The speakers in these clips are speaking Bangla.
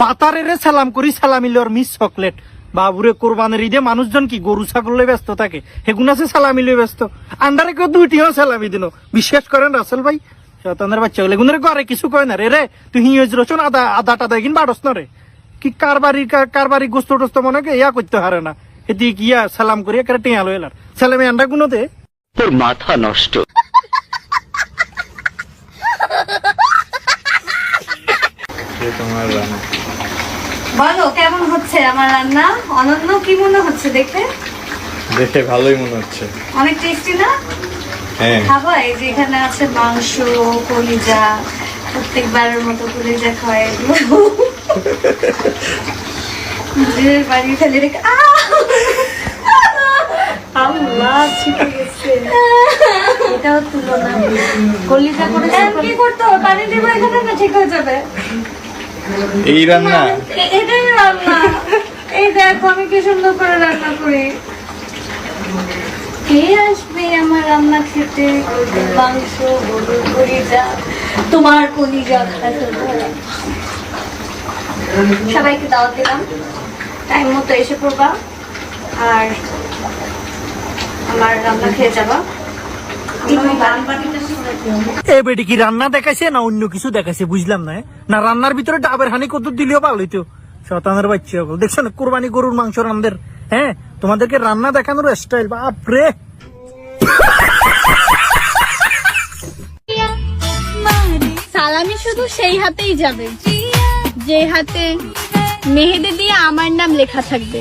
পাতারে সালাম করি সালাম মিস চকলেট। বাবুরে কোরবানের ঈদে মানুষজন কি গরু ছাগল ব্যস্ত থাকে? হেগুন আছে সালামি ব্যস্ত। আন্ডারে কেউ দুইটিও সালামি দিল। বিশ্বাস করেন রাসেল ভাই? শতানের বাচ্চা হলে গুনের ঘরে কিছু কয় না রে রে তুই হিঁজ রচন আদা আদা টাদা কিন বাড়স না রে। কি কারবারি কারবারি গোস্ত টোস্ত মনে ইয়া করতে হারে না। এদিকে ইয়া সালাম করিয়া কেটে টেঁয়ালো এলার। ছেলে মেয়ে আন্ডা গুনোতে তোর মাথা নষ্ট। বলো কেমন হচ্ছে আমার রান্না? অনন্য কি মনে হচ্ছে দেখতে? দেখে ভালোই মনে হচ্ছে। অনেক টেস্টি না? হ্যাঁ। খাব এই যে এখানে আছে মাংস কলিজা প্রত্যেকবারের মতো কলিজা খায় এগুলো। নিজের বাড়ি ফেলে রেখে আহ! আল্লাহ ছিটে গেছে। এটাও তুলো না কলিজা করে কি করতে হবে? পানি দিব এখানে না ঠিক হয়ে যাবে? এই রান্না? এটাই রান্না। এই দেখো, আমি কি সুন্দর করে রান্না করি। কে আসবে আমার রান্না খেতে? মাংস তোমার সবাইকে দাওয়াত দিলাম। টাইম মতো এসে পড়বা। আর আমার রান্না খেয়ে যাবা। এ বেটি কি রান্না দেখাইছে না অন্য কিছু দেখাইছে? বুঝলাম না না রান্নার ভিতরে ডাবের হানি কত দিলেও ভালো হইতো। শতানের বাচ্চা সকল দেখছ না কোরবানি গরুর মাংস রান্দের হ্যাঁ তোমাদেরকে রান্না দেখানোর স্টাইল বাপরে! সালামি শুধু সেই হাতেই যাবে যে হাতে মেহেদি দিয়ে আমার নাম লেখা থাকবে।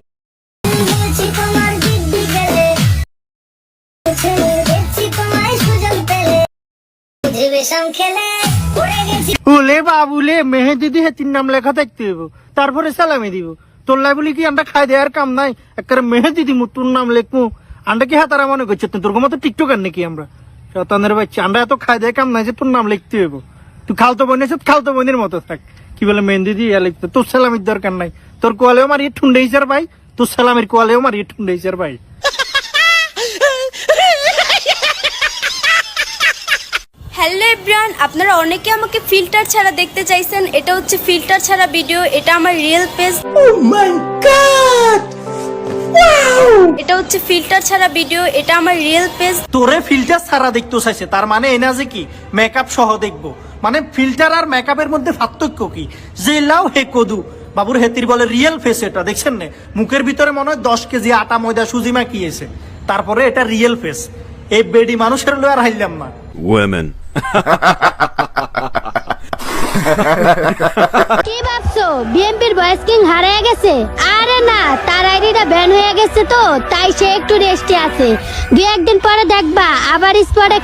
ওলে বাবুলে মেহেদি দিয়ে তিন নাম লেখা থাকতে হইব। তারপরে সালামি দিব। তোল্লাই বলি কি আমরা খাই দেওয়ার কাম নাই। একেবারে মেহেদি দিমু, তোর নাম লেখমু। আমরা কি হাতারা মনে করছে? তোর মতো টিকটকার নাকি আমরা? শতানের বাচ্চা আমরা এত খাই দেয় কাম নাই যে তোর নাম লিখতে হইব। তুই খালতো বোনের সাথে খালতো বোনের মতো থাক। কি বলে মেহেন্দি দিয়ে লিখতে? তোর সালামির দরকার নাই। তোর কোয়ালেও মারিয়ে ঠুন্ডে হিসার ভাই, তোর সালামের কোয়ালেও মারিয়ে ঠুন্ডে হিসার ভাই। এভরিওয়ান আপনারা অনেকে আমাকে ফিল্টার ছাড়া দেখতে চাইছেন। এটা হচ্ছে ফিল্টার ছাড়া ভিডিও এটা আমার রিয়েল পেজ এটা হচ্ছে ফিল্টার ছাড়া ভিডিও এটা আমার রিয়েল পেজ তোরে ফিল্টার ছাড়া দেখতে চাইছে তার মানে এনা যে কি মেকআপ সহ দেখব। মানে ফিল্টার আর মেকআপের মধ্যে পার্থক্য কি? যে লাও হে কদু। বাবুর হেতির বলে রিয়েল ফেস এটা দেখছেন না? মুখের ভিতরে মনে হয় দশ কেজি আটা ময়দা সুজি মাখিয়েছে। তারপরে এটা রিয়েল ফেস এই বেডি মানুষের লো আর হাইলাম না। Women. কি ভাবছ? কিং গেছে? আরে না, তার আইডিটা ব্যান হয়ে গেছে তো, তাই সে একটু রেস্টে আছে। দুই একদিন পরে দেখবা, আবার স্পটে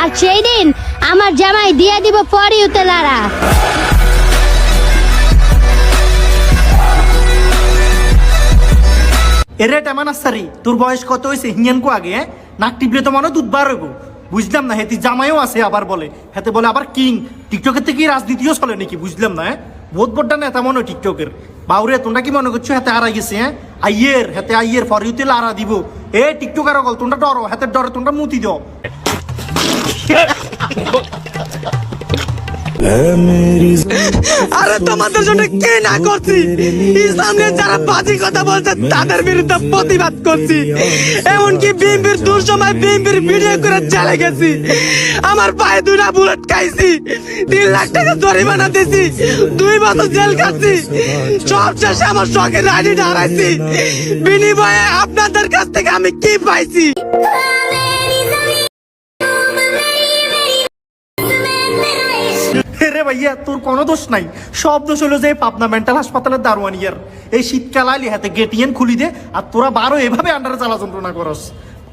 আর সেই দিন আমার জামাই দিয়ে দিব পরি উতে লারা। এরে টেমান আসারি তোর বয়স কত হয়েছে হিয়ান কো আগে হ্যাঁ? নাক টিপলে তো মনে দুধ বার হইব। বুঝলাম না, হেতি জামাইও আছে, আবার বলে। হেতে বলে, আবার কিং? টিকটকের থেকে রাজনীতিও চলে নাকি? বুঝলাম না হ্যাঁ? বহুত বড়টা নেতা মনে টিকটকের। বাউরে, তোমরা কি মনে করছ হেতে হারাই গেছে হ্যাঁ? আইয়ের, হেতে আইয়ের ফরিউতে লারা দিব। এ, টিকটকার গল তোমরা ডরো, হাতে ডরে, তোমরা মুতি দাও। আরে তোমাদের জন্য কে না করছি? ইসলামের যারা বাজে কথা বলছে, তাদের বিরুদ্ধে প্রতিবাদ করছি। এমনকি বিএনপির দুঃসময় বিএনপির ভিডিও করে চলে গেছি। আমার পায়ে দুটা বুলেট খাইছি। তিন লাখ টাকা জরিমানা দিছি। দুই বছর জেল খাচ্ছি। সব শেষে আমার শখের আইডিটা হারাইছি। বিনিময়ে আপনাদের কাছ থেকে আমি কি পাইছি? ভাইয়া, তোর কোনো দোষ নাই। সব দোষ হলো যে পাবনা মেন্টাল হাসপাতালের দারোয়ান ইয়ার এই শীতকাল আইলি হাতে গেটিএন খুলি দে, আর তোরা বারো এভাবে আন্ডারে জ্বালা যন্ত্রণা করস।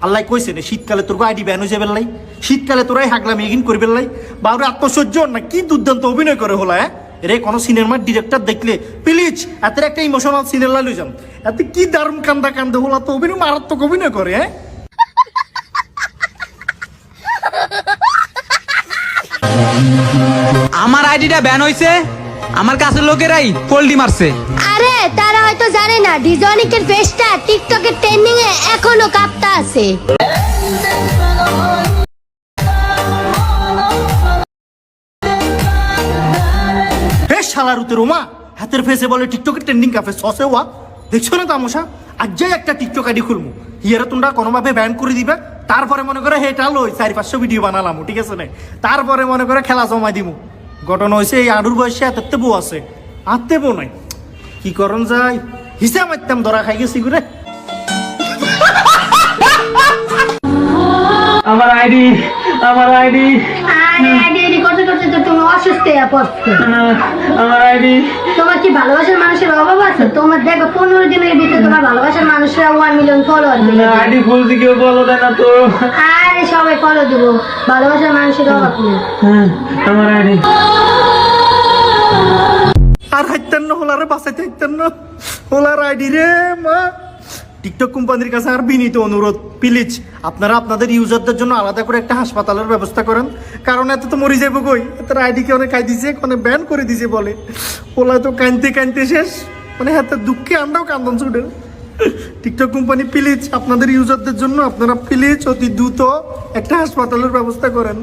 আল্লাহ কইছে নে শীতকালে তোর আইডি ব্যান হয়ে যাবে লাই। শীতকালে তোরাই হাগলাম এগিন করবে লাই। বারো আত্মসহ্য না, কি দুর্দান্ত অভিনয় করে হলো হ্যাঁ? রে কোনো সিনেমার ডিরেক্টর দেখলে প্লিজ এত একটা ইমোশনাল সিনেমা লই যাম। এত কি দারুণ কান্দা কান্দে হলো, তো অভিনয় মারাত্মক অভিনয় করে হ্যাঁ? আমার আইডিটা ব্যান হইছে। আমার কাছের লোকেরাই পোল্টি মারছে। আরে তারা হয়তো জানে না ডিজনিকের ফেসটা টিকটকের ট্রেন্ডিং এ এখনও কাঁপতা আছে। হে শালারুতে রোমা হাতের ফেসে বলে টিকটকের ট্রেন্ডিং কাফে সসে ওয়া। দেখছ না তামসা আজ যাই একটা টিকটক আইডি খুলমু হিয়ারা তোমরা কোনোভাবে ব্যান করে দিবে? তারপরে মনে করে হেটা লই চারি পাঁচশো ভিডিও বানালাম ঠিক আছে না? তারপরে মনে করে খেলা জমাই দিমু। ঘটনা হয়েছে এই আডুর বয়সে এততে বউ আছে আত্মে বউ নাই। কি করন যাই হিসাব মারতাম ধরা খাই গেছি ঘুরে আমার আইডি আমার আইডি। আরে আইডি করতে করতে তো তুমি অসুস্থ আমার আইডি। তোমার কি ভালোবাসার মানুষের অভাব আছে? তোমার দেখো পনেরো দিনের ভিতরে তোমার ভালোবাসার মানুষরা ওয়ান মিলিয়ন ফলোয়ার আইডি ফুল দিকে বলো দেয় না তো। আরে সবাই ফলো দেবো। ভালোবাসার মানুষের অভাব নেই। আমার আইডি। আর হাইতেন না হোলারে বাঁচাইতে হাইতেন না। হোলার আইডি রে মা। টিকটক কোম্পানির কাছে আর বিনীত অনুরোধ। প্লিজ আপনারা আপনাদের ইউজারদের জন্য আলাদা করে একটা হাসপাতালের ব্যবস্থা করেন। কারণ এত তো মরি যাব কই? তার আইডি কে অনেক খাই দিছে মানে ব্যান করে দিছে বলে। ওলা তো কানতে কানতে শেষ। মানে হাতে দুঃখে আমরাও কান্দন ছুটে টিকটক কোম্পানি প্লিজ আপনাদের ইউজারদের জন্য আপনারা প্লিজ অতি দ্রুত একটা হাসপাতালের ব্যবস্থা করেন।